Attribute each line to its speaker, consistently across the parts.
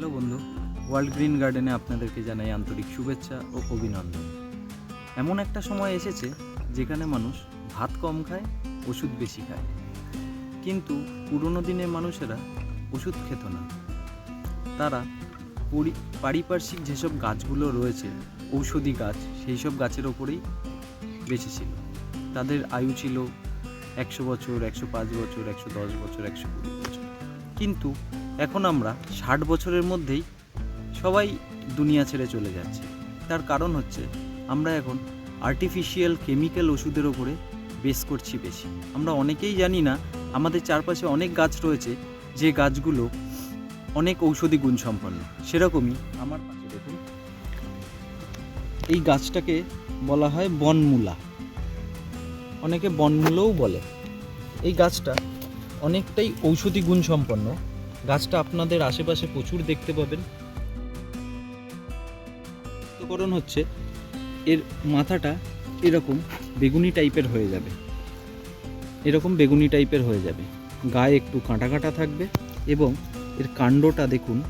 Speaker 1: Hello বন্ধু, world green গার্ডেনে আপনাদেরকে জানাই আন্তরিক শুভেচ্ছা ও অভিনন্দন। এমন একটা সময় এসেছে যেখানে মানুষ ভাত কম খায়, ওষুধ বেশি খায়। কিন্তু পুরনো দিনের মানুষেরা ওষুধ খেত না। তারা পারিপার্শ্বিক যেসব গাছগুলো রয়েছে, ঔষধি গাছ, সেই সব গাছের ওপরেই বেঁচে ছিল তাদের আয়ু ছিল একশো বছর, একশো পাঁচ বছর, একশো দশ বছর, একশো কুড়ি বছর। কিন্তু এখন আমরা ষাট বছরের মধ্যেই সবাই দুনিয়া ছেড়ে চলে যাচ্ছে। তার কারণ হচ্ছে আমরা এখন আর্টিফিশিয়াল কেমিক্যাল ওষুধের ওপরে বেস করছি বেশি। আমরা অনেকেই জানি না, আমাদের চারপাশে অনেক গাছ রয়েছে, যে গাছগুলো অনেক ঔষধি গুণ সম্পন্ন সেরকমই আমার পাশে দেখুন, এই গাছটাকে বলা হয় বনমূলা। অনেকে বনমূলও বলে। এই গাছটা অনেকটাই ঔষধি গুণ সম্পন্ন গাছটা আপনাদের আশেপাশে প্রচুর দেখতে পাবেন। উপকরণ হচ্ছে, এর মাথাটা এরকম বেগুনি টাইপের হয়ে যাবে। এরকম বেগুনি টাইপের হয়ে যাবে। গায়ে একটু কাঁটা কাঁটা থাকবে এবং এর কাণ্ডটা দেখুন,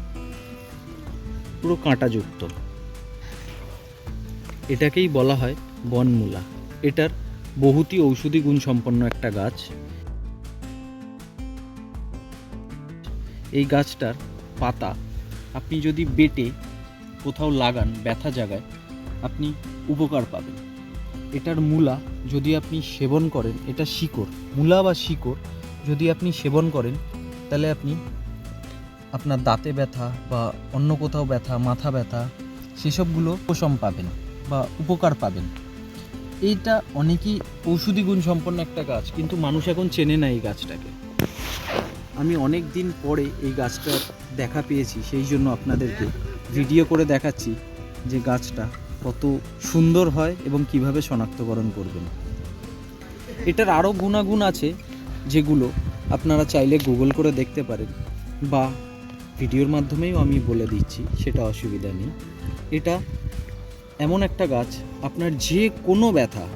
Speaker 1: পুরো কাঁটাযুক্ত। এটাকেই বলা হয় বনমূলা। এটার বহুতি ঔষধি গুণ সম্পন্ন একটা গাছ। এই গাছটার পাতা আপনি যদি বেটে কোথাও লাগান ব্যথা জায়গায় আপনি উপকার পাবেন। এটার মূলা যদি আপনি সেবন করেন, এটা শিকড়, মূলা বা শিকড় যদি আপনি সেবন করেন, তাহলে আপনি আপনার দাঁতে ব্যথা বা অন্য কোথাও ব্যথা, মাথা ব্যথা, সেসবগুলো উপশম পাবেন বা উপকার পাবেন। এইটা অনেকই ঔষধি গুণ সম্পন্ন একটা গাছ, কিন্তু মানুষ এখন চেনে না এই গাছটাকে। আমি অনেক দিন পরে এই গাছটার দেখা পেয়েছি, সেই জন্য আপনাদেরকে ভিডিও করে দেখাচ্ছি যে গাছটা কত সুন্দর হয় এবং কীভাবে শনাক্তকরণ করবেন। এটার আরও গুণাগুণ আছে যেগুলো আপনারা চাইলে গুগল করে দেখতে পারেন বা ভিডিওর মাধ্যমেও আমি বলে দিচ্ছি, সেটা অসুবিধা নেই। এটা এমন একটা গাছ, আপনার যে কোনো ব্যথা,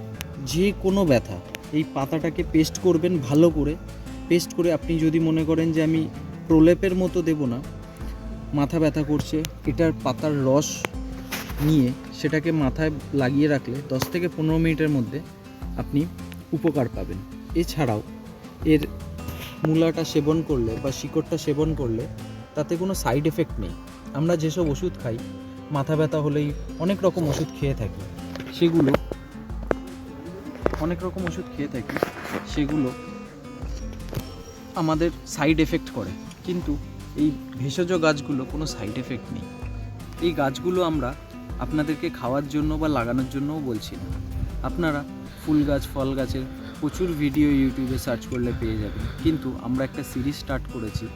Speaker 1: যে কোনো ব্যথা, এই পাতাটাকে পেস্ট করবেন ভালো করে পেস্ট করে আপনি যদি মনে করেন যে আমি প্রলেপের মতো দেব না, মাথা ব্যথা করছে, এটার পাতার রস নিয়ে সেটাকে মাথায় লাগিয়ে রাখলে দশ থেকে পনেরো মিনিটের মধ্যে আপনি উপকার পাবেন। এছাড়াও এর মূলাটা সেবন করলে বা শিকড়টা সেবন করলে তাতে কোনো সাইড এফেক্ট নেই। আমরা যেসব ওষুধ খাই, মাথা ব্যথা হলেই অনেক রকম ওষুধ খেয়ে থাকি। সেগুলো, অনেক রকম ওষুধ খেয়ে থাকি, সেগুলো আমাদের সাইড এফেক্ট করে। কিন্তু এই ভেষজ গাছগুলো কোনো সাইড এফেক্ট নেই। এই গাছগুলো আমরা আপনাদেরকে খাওয়ার জন্য বা লাগানোর জন্যও বলছি না। আপনারা ফুল গাছ, ফল গাছের প্রচুর ভিডিও ইউটিউবে সার্চ করলে পেয়ে যাবেন। কিন্তু আমরা একটা সিরিজ স্টার্ট করেছি,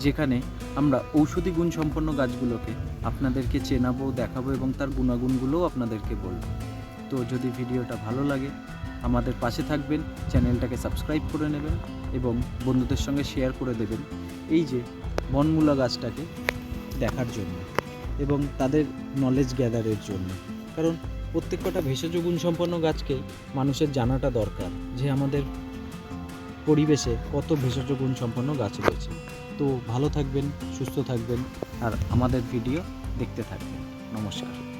Speaker 1: যেখানে আমরা ঔষধি গুণ সম্পন্ন গাছগুলোকে আপনাদেরকে চেনাবো, দেখাবো এবং তার গুণাগুণগুলোও আপনাদেরকে বলব। তো যদি ভিডিওটা ভালো লাগে, আমাদের পাশে থাকবেন চ্যানেলটাকে সাবস্ক্রাইব করে নেবেন। এবং বন্ধুদের সঙ্গে শেয়ার করে দেবেন এই যে বনমূলা গাছটাকে দেখার জন্য এবং তাদের নলেজ গ্যাদারের জন্য। কারণ প্রত্যেকটা ভেষজ গুণ সম্পন্ন গাছকে মানুষের জানাটা দরকার যে আমাদের পরিবেশে কত ভেষজ গুণ সম্পন্ন গাছ রয়েছে। তো ভালো থাকবেন, সুস্থ থাকবেন, আর আমাদের ভিডিও দেখতে থাকবেন। নমস্কার।